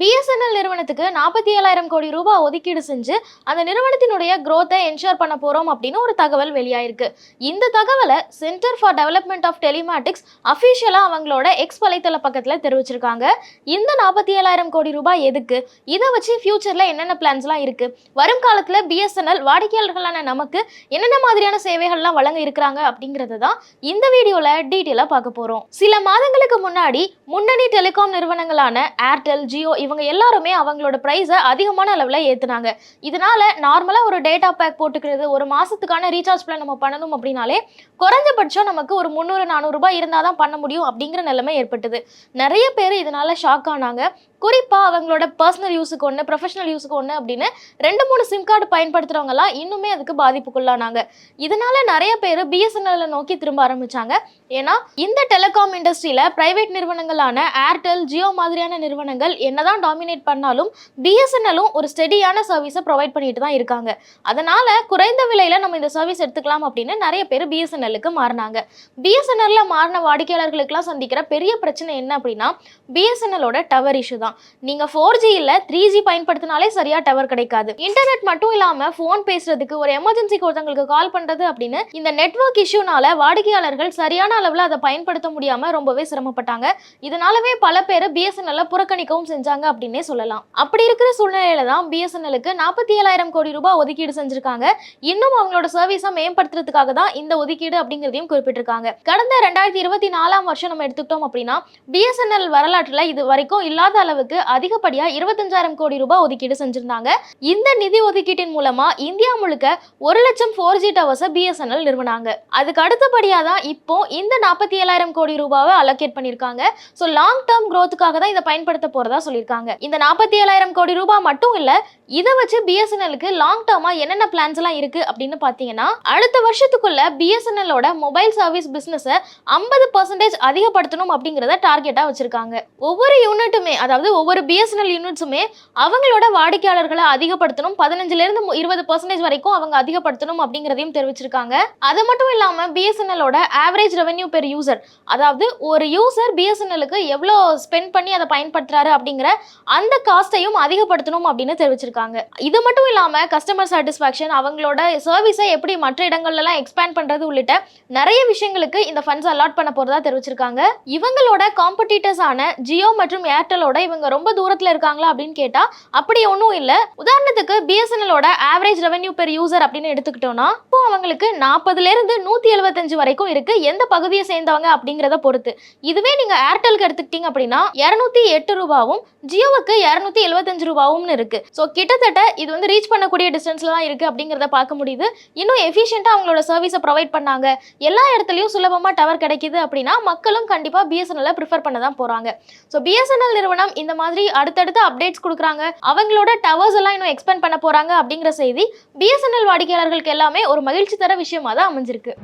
BSNL நிறுவனத்துக்கு நாற்பத்தி ஏழாயிரம் கோடி ரூபாய் ஒதுக்கீடு செஞ்சு அந்த நிறுவனத்தினுடைய க்ரோத்தை என்ஷோர் பண்ண போகிறோம் அப்படின்னு ஒரு தகவல் வெளியாயிருக்கு. இந்த தகவலை centre for development of telematics அஃபிஷியலாக அவங்களோட எக்ஸ் வலைத்தள பக்கத்தில் தெரிவிச்சிருக்காங்க. இந்த நாற்பத்தி ஏழாயிரம் கோடி ரூபாய் எதுக்கு? இதை வச்சு ஃபியூச்சரில் என்னென்ன பிளான்ஸ்லாம் இருக்குது வரும் காலத்தில் பிஎஸ்என்எல் வாடிக்கையாளர்களான நமக்கு என்னென்ன மாதிரியான சேவைகள்லாம் வழங்க இருக்கிறாங்க அப்படிங்கறது தான் இந்த வீடியோவில் டீட்டெயிலாக பார்க்க போகிறோம் சில மாதங்களுக்கு முன்னாடி முன்னணி டெலிகாம் நிறுவனங்களான ஏர்டெல் ஜியோ இவங்க எல்லாருமே அவங்களோட ப்ரைஸை அதிகமான அளவில் ஏற்றுனாங்க இதனால நார்மலாக ஒரு டேட்டா பேக் போட்டுக்கிறது ஒரு மாதத்துக்கான ரீசார்ஜ் பிளான் நம்ம பண்ணணும் அப்படின்னாலே குறைஞ்சபட்சம் நமக்கு ஒரு முந்நூறு நானூறுரூபா இருந்தால் தான் பண்ண முடியும் அப்படிங்கிற நிலைமை ஏற்பட்டது. நிறைய பேர் இதனால ஷாக் ஆனாங்க. குறிப்பாக அவங்களோட பர்சனல் யூஸுக்கு ஒன்று ப்ரொஃபஷனல் யூஸுக்கு ஒன்று அப்படின்னு ரெண்டு மூணு சிம் கார்டு பயன்படுத்துறவங்கலாம் இன்னுமே அதுக்கு பாதிப்புக்குள்ளானாங்க. இதனால நிறைய பேர் பிஎஸ்என்எல் நோக்கி திரும்ப ஆரம்பித்தாங்க ஏன்னா இந்த டெலிகாம் இண்டஸ்ட்ரியில் ப்ரைவேட் நிறுவனங்களான ஏர்டெல் ஜியோ மாதிரியான நிறுவனங்கள் என்னதான் டாமினேட் பண்ணாலும் பிஎஸ்என்எல்லும் ஒரு ஸ்டெடியான சர்வீஸை ப்ரொவைட் பண்ணிட்டு தான் இருக்காங்க. அதனால குறைந்த விலையில் நம்ம இந்த சர்வீஸ் எடுத்துக்கலாம் அப்படின்னு நிறைய பேர் பிஎஸ்என்எல்லுக்கு மாறினாங்க. பிஎஸ்என்எல்ல மாறின வாடிக்கையாளர்களுக்கெல்லாம் சந்திக்கிற பெரிய பிரச்சனை என்ன அப்படின்னா பிஎஸ்என்எல்லோட டவர் இஷ்யூ தான். நீங்க ஃபோர் ஜி இல்ல த்ரீ ஜி பயன்படுத்தினாலே சரியா டவர் கிடைக்காது. இன்டர்நெட் மட்டும் இல்லாம ஃபோன் பேசுறதுக்கு ஒரு எமர்ஜென்சிக்கு ஒருத்தவங்களுக்கு கால் பண்றது அப்படின்னு இந்த நெட்வொர்க் இஷ்யூனால வாடிக்கையாளர்கள் சரியான அளவுல அதை பயன்படுத்த முடியாம ரொம்பவே சிரமப்பட்டாங்க. இதனாலவே பல பேர் பிஎஸ்என்எல்ல புறக்கணிக்கவும் செஞ்சாங்க அப்படின்னே சொல்லலாம். அப்படி இருக்கிற சூழ்நிலையில தான் பிஎஸ்என்எலுக்கு நாற்பத்தி ஏழாயிரம் கோடி ரூபாய் ஒதுக்கீடு செஞ்சிருக்காங்க. இன்னும் அவங்களோட சர்வீஸை மேம்படுத்துறதுக்காக தான் இந்த ஒதுக்கீடு அப்படிங்கிறதையும் குறிப்பிட்டிருக்காங்க. கடந்த ரெண்டாயிரத்தி இருபத்தி நாலாம் வருஷம் நம்ம எடுத்துக்கிட்டோம் அப்படின்னா பிஎஸ்என்எல் வரலாற்றில் இது வரைக்கும் இல்லாத இந்தியாவுக்கு அதிகப்படியா இருபத்தஞ்சாயிரம் கோடி ரூபாய் ஒதுக்கீடு செஞ்சிருந்தாங்க. இந்த நிதி ஒதுக்கீட்டின் மூலமா இந்தியா முழுக்க ஒரு லட்சம் ஃபோர் ஜி டவர்ஸை பிஎஸ்என்எல் நிறுவனாங்க. அதுக்கு அடுத்தபடியா தான் இப்போ இந்த நாற்பத்தி ஏழாயிரம் கோடி ரூபாவை அலோகேட் பண்ணியிருக்காங்க. ஸோ லாங் டேர்ம் க்ரோத்துக்காக தான் இதை பயன்படுத்த போறதா சொல்லியிருக்காங்க. இந்த நாற்பத்தி ஏழாயிரம் கோடி ரூபாய் மட்டும் இல்ல இதை வச்சு பிஎஸ்என்எலுக்கு லாங் டேர்மா என்னென்ன பிளான்ஸ் எல்லாம் இருக்கு அப்படின்னு பாத்தீங்கன்னா அடுத்த வருஷத்துக்குள்ள பிஎஸ்என்எலோட மொபைல் சர்வீஸ் பிஸ்னஸை ஐம்பது பர்சன்டேஜ் அதிகப்படுத்தணும் அப்படிங்கிறத டார்கெட்டா வச்சிருக்காங்க. ஒவ்வொரு யூனிட்டுமே அதாவது ஒவ்வொரு பிஎஸ்என்எல் யூனிட்ஸுமே அவங்களோட வாடிக்கையாளர்களை அதிகப்படுத்தணும். பதினஞ்சுலேருந்து இருபது பர்சன்டேஜ் வரைக்கும் அவங்க அதிகப்படுத்தணும் அப்படிங்கிறதையும் தெரிவிச்சிருக்காங்க. அது மட்டும் இல்லாமல் பிஎஸ்என்எலோட ஆவரேஜ் ரெவென்யூ பெர் யூசர் அதாவது ஒரு யூசர் பிஎஸ்என்எலுக்கு எவ்வளோ ஸ்பெண்ட் பண்ணி அதை பயன்படுத்துறாரு அப்படிங்கிற அந்த காஸ்ட்டையும் அதிகப்படுத்தணும் அப்படின்னு தெரிவிச்சிருக்காங்க. இது மட்டும் இல்லாமல் கஸ்டமர் சாட்டிஸ்ஃபேக்ஷன் அவங்களோட சர்வீஸை எப்படி மற்ற இடங்கள்லாம் எக்ஸ்பேண்ட் பண்ணுறது உள்ளிட்ட நிறைய விஷயங்களுக்கு இந்த ஃபண்ட்ஸ் அலாட் பண்ண போகிறதா தெரிவிச்சிருக்காங்க. இவங்களோட காம்படிட்டர்ஸான ஆன ஜியோ மற்றும் ஏர்டெலோட இவங்க ரொம்ப தூரத்தில் இருக்காங்களா அப்படின்னு கேட்டா அப்படி ஒன்றும் இல்ல. உதாரணத்துக்கு பிஎஸ்என்எலோட ஆவரேஜ் ரெவென்யூ பெர் யூசர் அப்படின்னு எடுத்துக்கிட்டோம்னா இப்போ அவங்களுக்கு நாற்பதுலேருந்து நூற்றி எழுபத்தஞ்சு வரைக்கும் இருக்கு. எந்த பகுதியை சேர்ந்தவங்க அப்படிங்கிறத பொறுத்து. இதுவே நீங்க ஏர்டெலுக்கு எடுத்துக்கிட்டீங்க அப்படின்னா இரநூத்தி எட்டு ரூபாவும் ஜியோவுக்கு இரநூத்தி எழுபத்தஞ்சு ரூபாவும் இருக்கு. ஸோ கிட்டத்தட்ட இது வந்து ரீச் பண்ணக்கூடிய டிஸ்டன்ஸ்ல தான் இருக்கு அப்படிங்கிறத பார்க்க முடியுது. இன்னும் எஃபிஷியண்டா அவங்களோட சர்வீஸை ப்ரொவைட் பண்ணாங்க. எல்லா இடத்துலையும் சுலபமா டவர் கிடைக்குது அப்படின்னா மக்களும் கண்டிப்பா பிஎஸ்என்எல் ப்ரிஃபர் பண்ண தான் போறாங்க. ஸோ பிஎஸ்என்எல் நிறுவனம் இந்த மாதிரி அடுத்தடுத்து அப்டேட்ஸ் கொடுக்குறாங்க. அவங்களோட டவர்ஸ் எல்லாம் இன்னும் எக்ஸ்பேண்ட் பண்ண போறாங்க அப்படிங்கிற செய்தி பிஎஸ்என்எல் வாடிக்கையாளர்களுக்கு எல்லாமே ஒரு மகிழ்ச்சி தர விஷயமா தான் அமைஞ்சிருக்கு.